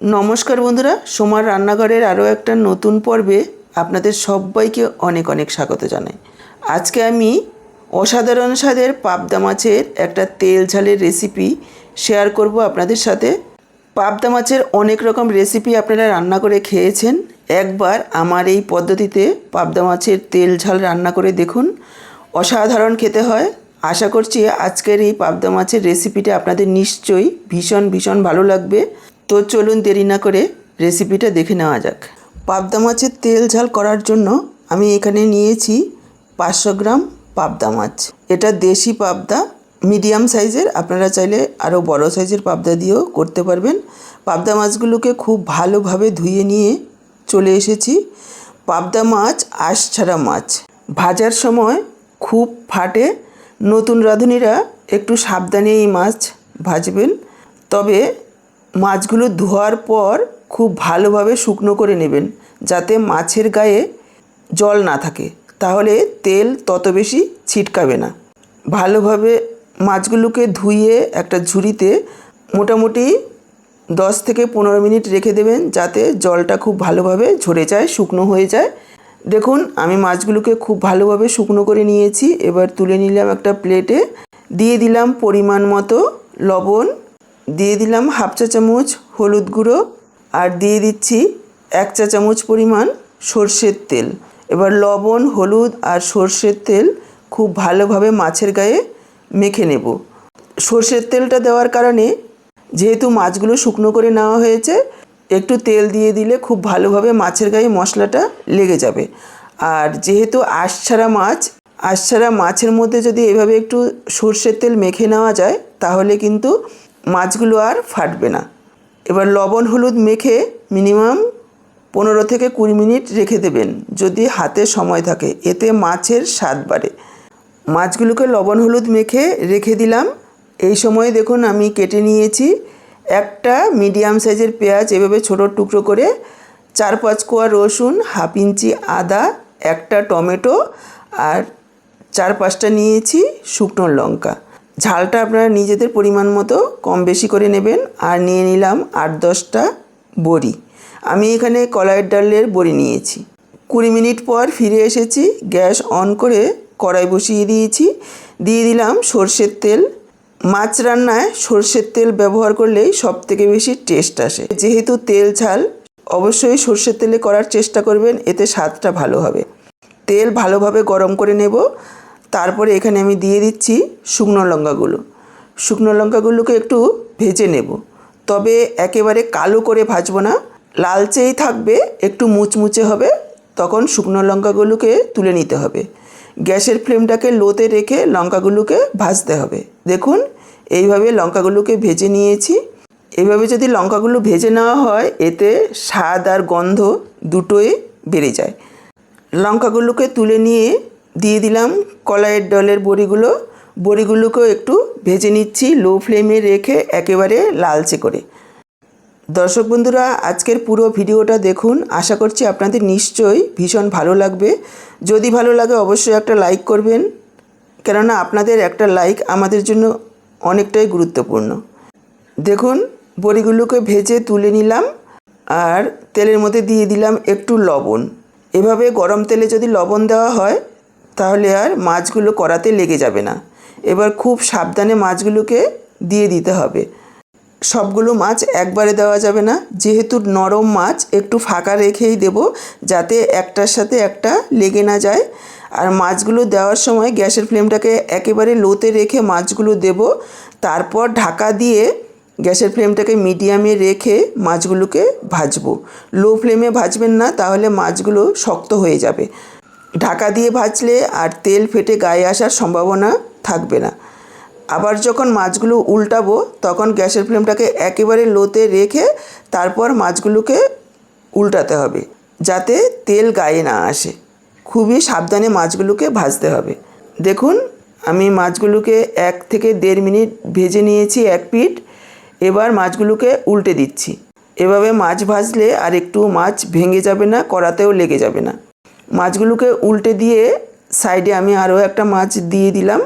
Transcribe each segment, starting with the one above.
নমস্কার বন্ধুরা, সোমার রান্নাঘরের আরও একটা নতুন পর্বে আপনাদের সবাইকে অনেক অনেক স্বাগত জানাই। আজকে আমি অসাধারণ স্বাদের পাবদা মাছের একটা তেল ঝালের রেসিপি শেয়ার করব আপনাদের সাথে। পাবদা মাছের অনেক রকম রেসিপি আপনারা রান্না করে খেয়েছেন। একবার আমার এই পদ্ধতিতে পাবদা মাছের তেল ঝাল রান্না করে দেখুন। অসাধারণ খেতে হয়। আশা করছি আজকের এই পাবদা মাছের রেসিপিটা আপনাদের নিশ্চয়ই ভীষণ ভীষণ ভালো লাগবে। তো চলুন দেরি না করে রেসিপিটা দেখে নেওয়া যাক। পাবদা মাছের তেল ঝাল করার জন্য আমি এখানে নিয়েছি পাঁচশো গ্রাম পাবদা মাছ। এটা দেশি পাবদা, মিডিয়াম সাইজের, আপনারা চাইলে আরও বড় সাইজের পাবদা দিয়েও করতে পারবেন। পাবদা মাছগুলোকে খুব ভালোভাবে ধুয়ে নিয়ে চলে এসেছি। পাবদা মাছ, আঁশ ছাড়া মাছ। ভাজার সময় খুব ফাটে। নতুন রাঁধুনিরা একটু সাবধানে এই মাছ ভাজবেন। তবে মাছগুলো ধোয়ার পর খুব ভালোভাবে শুকনো করে নেবেন, যাতে মাছের গায়ে জল না থাকে। তাহলে তেল তত বেশি ছিটকাবে না। ভালোভাবে মাছগুলোকে ধুয়ে একটা ঝুড়িতে মোটামুটি দশ থেকে পনেরো মিনিট রেখে দেবেন, যাতে জলটা খুব ভালোভাবে ঝরে যায়, শুকনো হয়ে যায়। দেখুন, আমি মাছগুলোকে খুব ভালোভাবে শুকনো করে নিয়েছি। এবার তুলে নিলাম একটা প্লেটে। দিয়ে দিলাম পরিমাণ মতো লবণ দিয়ে দিলাম হাফ চা চামচ হলুদ গুঁড়ো আর দিয়ে দিচ্ছি এক চা চামচ পরিমাণ সর্ষের তেল। এবার লবণ, হলুদ আর সর্ষের তেল খুব ভালোভাবে মাছের গায়ে মেখে নেব। সর্ষের তেলটা দেওয়ার কারণে যেহেতু মাছগুলো শুকনো করে নেওয়া হয়েছে, একটু তেল দিয়ে দিলে খুব ভালোভাবে মাছের গায়ে মশলাটা লেগে যাবে। আর যেহেতু আঁশছাড়া মাছ আঁশছাড়া মাছের মধ্যে যদি এভাবে একটু সর্ষের তেল মেখে নেওয়া যায়, তাহলে কিন্তু মাছগুলো আর ফাটবে না। এবার লবণ, হলুদ মেখে মিনিমাম পনেরো থেকে কুড়ি মিনিট রেখে দেবেন, যদি হাতে সময় থাকে। এতে মাছের স্বাদ বাড়ে। মাছগুলোকে লবণ, হলুদ মেখে রেখে দিলাম। এই সময় দেখুন আমি কেটে নিয়েছি একটা মিডিয়াম সাইজের পেঁয়াজ, এভাবে ছোটো টুকরো করে চার পাঁচ কোয়া রসুন, হাফ ইঞ্চি আদা, একটা টমেটো আর চার পাঁচটা নিয়েছি শুকনো লঙ্কা। ঝালটা আপনারা নিজেদের পরিমাণ মতো কম বেশি করে নেবেন আর নিয়ে নিলাম আট দশটা বড়ি। আমি এখানে কলাইয়ের ডালের বড়ি নিয়েছি। কুড়ি মিনিট পর ফিরে এসেছি, গ্যাস অন করে কড়াই বসিয়ে দিয়েছি। দিয়ে দিলাম সর্ষের তেল। মাছ রান্নায় সর্ষের তেল ব্যবহার করলেই সব থেকে বেশি টেস্ট আসে। যেহেতু তেল, ঝাল, অবশ্যই সর্ষের তেলে করার চেষ্টা করবেন, এতে স্বাদটা ভালো হবে। তেল ভালোভাবে গরম করে নেব। তারপরে এখানে আমি দিয়ে দিচ্ছি শুকনো লঙ্কাগুলো। শুকনো লঙ্কাগুলোকে একটু ভেজে নেব। তবে একেবারে কালো করে ভাজবো না। লালচেই থাকবে, একটু মুচমুচে হবে, তখন শুকনো লঙ্কাগুলোকে তুলে নিতে হবে। গ্যাসের ফ্লেমটাকে লোতে রেখে লঙ্কাগুলোকে ভাজতে হবে। দেখুন, এইভাবে লঙ্কাগুলোকে ভেজে নিয়েছি। এইভাবে যদি লঙ্কাগুলো ভেজে নেওয়া হয়, এতে স্বাদ আর গন্ধ দুটোই বেড়ে যায়। লঙ্কাগুলোকে তুলে নিয়ে দিয়ে দিলাম কলাইয়ের ডলের বড়িগুলো। বড়িগুলোকেও একটু ভেজে নিচ্ছি লো ফ্লেমে রেখে একেবারে লালচে করে। দর্শক বন্ধুরা, আজকের পুরো ভিডিওটা দেখুন। আশা করছি আপনাদের নিশ্চয়ই ভীষণ ভালো লাগবে। যদি ভালো লাগে অবশ্যই একটা লাইক করবেন, কেননা আপনাদের একটা লাইক আমাদের জন্য অনেকটাই গুরুত্বপূর্ণ। দেখুন, বড়িগুলোকে ভেজে তুলে নিলাম আর তেলের মধ্যে দিয়ে দিলাম একটু লবণ। এভাবে গরম তেলে যদি লবণ দেওয়া হয় তাহলে আর মাছগুলো করাতে লেগে যাবে না। এবার খুব সাবধানে মাছগুলোকে দিয়ে দিতে হবে। সবগুলো মাছ একবারে দেওয়া যাবে না। যেহেতু নরম মাছ একটু ফাঁকা রেখেই দেব, যাতে একটার সাথে একটা লেগে না যায়। আর মাছগুলো দেওয়ার সময় গ্যাসের ফ্লেমটাকে একেবারে লোতে রেখে মাছগুলো দেব। তারপর ঢাকা দিয়ে গ্যাসের ফ্লেমটাকে মিডিয়ামে রেখে মাছগুলোকে ভাজবো। লো ফ্লেমে ভাজবেন না, তাহলে মাছগুলো শক্ত হয়ে যাবে। ঢাকা দিয়ে ভাজলে আর তেল ফেটে গায়ে আসার সম্ভাবনা থাকবে না। আবার যখন মাছগুলো উল্টাবো, তখন গ্যাসের ফ্লেমটাকে একেবারে লোতে রেখে তারপর মাছগুলোকে উল্টাতে হবে, যাতে তেল গায়ে না আসে। খুবই সাবধানে মাছগুলোকে ভাজতে হবে। দেখুন, আমি মাছগুলোকে এক থেকে দেড় মিনিট ভেজে নিয়েছি এক পিঠ, এবার মাছগুলোকে উল্টে দিচ্ছি। এভাবে মাছ ভাজলে আর একটু মাছ ভেঙে যাবে না, কড়াতেও লেগে যাবে না। মাছগুলোকে উল্টে দিয়ে সাইডে আমি আরও একটা মাছ দিয়ে দিলাম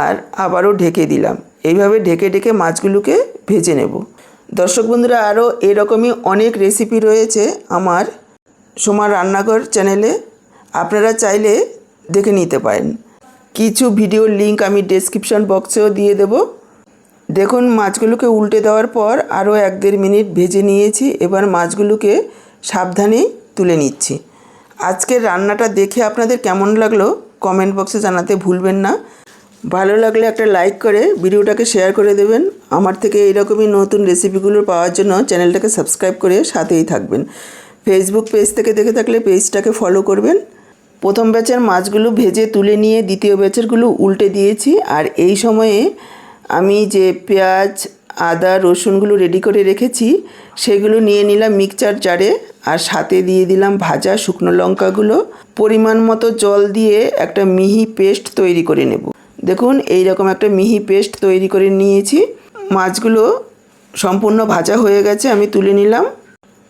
আর আবারও ঢেকে দিলাম। এইভাবে ঢেকে ঢেকে মাছগুলোকে ভেজে নেব। দর্শক বন্ধুরা, আরও এরকমই অনেক রেসিপি রয়েছে আমার সোমার রান্নাঘর চ্যানেলে। আপনারা চাইলে দেখে নিতে পারেন। কিছু ভিডিওর লিংক আমি ডেসক্রিপশন বক্সেও দিয়ে দেব। দেখুন, মাছগুলোকে উল্টে দেওয়ার পর আরও এক দেড় মিনিট ভেজে নিয়েছি। এবার মাছগুলোকে সাবধানে তুলে নিচ্ছি। আজকের রান্নাটা দেখে আপনাদের কেমন লাগল কমেন্ট বক্সে জানাতে ভুলবেন না। ভালো লাগলে একটা লাইক করে ভিডিওটাকে শেয়ার করে দেবেন। আমার থেকে এইরকমই নতুন রেসিপিগুলো পাওয়ার জন্য চ্যানেলটাকে সাবস্ক্রাইব করে সাথেই থাকবেন। ফেসবুক পেজ থেকে দেখে থাকলে পেজটাকে ফলো করবেন। প্রথম ব্যাচের মাছগুলো ভেজে তুলে নিয়ে দ্বিতীয় ব্যাচেরগুলো উল্টে দিয়েছি। আর এই সময়ে আমি যে পেঁয়াজ আদা, রসুনগুলো রেডি করে রেখেছি। সেগুলো নিয়ে নিলাম মিক্সচার জারে আর সাথে দিয়ে দিলাম ভাজা শুকনো লঙ্কাগুলো। পরিমাণ মতো জল দিয়ে একটা মিহি পেস্ট তৈরি করে নেব। দেখুন এই রকম একটা মিহি পেস্ট তৈরি করে নিয়েছি। মাছগুলো সম্পূর্ণ ভাজা হয়ে গেছে, আমি তুলে নিলাম।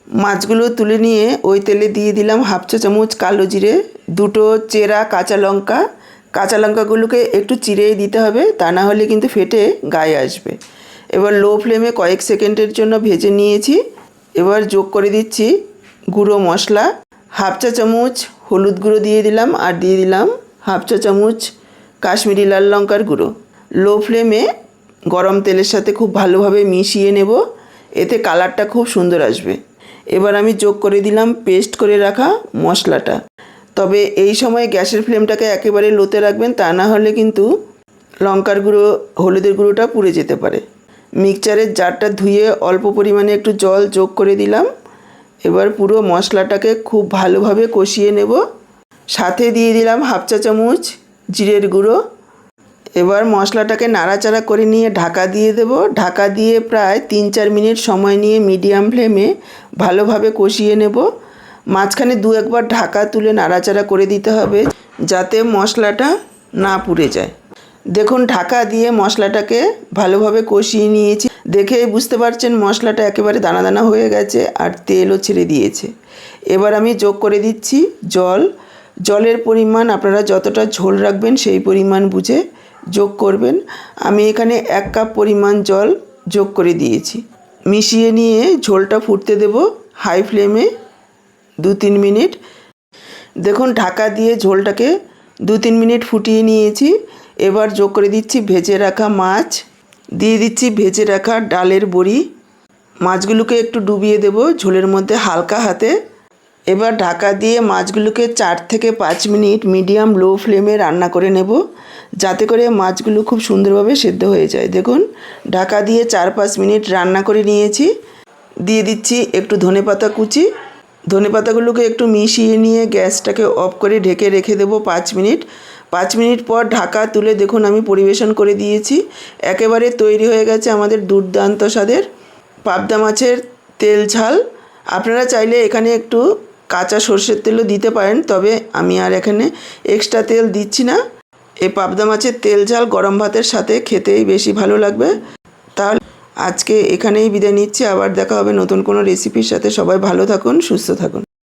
মাছগুলো তুলে নিয়ে ওই তেলে দিয়ে দিলাম হাফ চা চামচ কালো জিরে, দুটো চেরা কাঁচা লঙ্কা। কাঁচা লঙ্কাগুলোকে একটু চিরেই দিতে হবে, তা না হলে কিন্তু ফেটে গায়ে আসবে। এবার লো ফ্লেমে কয়েক সেকেন্ডের জন্য ভেজে নিয়েছি। এবার যোগ করে দিচ্ছি গুঁড়ো মশলা। হাফ চা চামচ হলুদ গুঁড়ো দিয়ে দিলাম আর দিয়ে দিলাম হাফ চা চামচ কাশ্মীরি লাল লঙ্কার গুঁড়ো। লো ফ্লেমে গরম তেলের সাথে খুব ভালোভাবে মিশিয়ে নেব। এতে কালারটা খুব সুন্দর আসবে। এবার আমি যোগ করে দিলাম পেস্ট করে রাখা মশলাটা। তবে এই সময় গ্যাসের ফ্লেমটাকে একেবারে লোতে রাখবেন, তা না হলে কিন্তু লঙ্কার গুঁড়ো, হলুদের গুঁড়োটা পুড়ে যেতে পারে। মিক্সচারের জারটা ধুয়ে অল্প পরিমাণে একটু জল যোগ করে দিলাম। এবার পুরো মশলাটাকে খুব ভালোভাবে কষিয়ে নেব। সাথে দিয়ে দিলাম হাফ চা চামচ জিরের গুঁড়ো। এবার মশলাটাকে নাড়াচাড়া করে নিয়ে ঢাকা দিয়ে দেব। ঢাকা দিয়ে প্রায় তিন চার মিনিট সময় নিয়ে মিডিয়াম ফ্লেমে ভালোভাবে কষিয়ে নেব। মাঝখানে দু একবার ঢাকা তুলে নাড়াচাড়া করে দিতে হবে যাতে মশলাটা না পুড়ে যায়। দেখুন, ঢাকা দিয়ে মশলাটাকে ভালোভাবে কষিয়ে নিয়েছি। দেখে বুঝতে পারছেন, মশলাটা একেবারে দানা দানা হয়ে গেছে আর তেলও ছেড়ে দিয়েছে। এবার আমি যোগ করে দিচ্ছি জল। জলের পরিমাণ আপনারা যতটা ঝোল রাখবেন সেই পরিমাণ বুঝে যোগ করবেন। আমি এখানে এক কাপ পরিমাণ জল যোগ করে দিয়েছি। মিশিয়ে নিয়ে ঝোলটা ফুটতে দেব হাই ফ্লেমে দু তিন মিনিট। দেখুন, ঢাকা দিয়ে ঝোলটাকে দু তিন মিনিট ফুটিয়ে নিয়েছি। এবার যোগ করে দিচ্ছি ভেজে রাখা মাছ। দিয়ে দিচ্ছি ভেজে রাখা ডালের বড়ি। মাছগুলোকে একটু ডুবিয়ে দেব ঝোলের মধ্যে হালকা হাতে। এবার ঢাকা দিয়ে মাছগুলোকে চার থেকে পাঁচ মিনিট মিডিয়াম লো ফ্লেমে রান্না করে নেব। যাতে করে মাছগুলো খুব সুন্দরভাবে সেদ্ধ হয়ে যায়। দেখুন, ঢাকা দিয়ে চার পাঁচ মিনিট রান্না করে নিয়েছি। দিয়ে দিচ্ছি একটু ধনেপাতা কুচি। ধনেপাতাগুলোকে একটু মিশিয়ে নিয়ে গ্যাসটাকে অফ করে ঢেকে রেখে দেবো পাঁচ মিনিট। পাঁচ মিনিট পর ঢাকা তুলে দেখুন আমি পরিবেশন করে দিয়েছি। একেবারে তৈরি হয়ে গেছে আমাদের দুর্দান্ত স্বাদের পাবদা মাছের তেল ঝাল। আপনারা চাইলে এখানে একটু কাঁচা সর্ষের তেলও দিতে পারেন, তবে আমি আর এখানে এক্সট্রা তেল দিচ্ছি না। এই পাবদা মাছের তেল ঝাল গরম ভাতের সাথে খেতেই বেশি ভালো লাগবে। তাহলে আজকে এখানেই বিদায় নিচ্ছি, আবার দেখা হবে নতুন কোনো রেসিপির সাথে। সবাই ভালো থাকুন, সুস্থ থাকুন।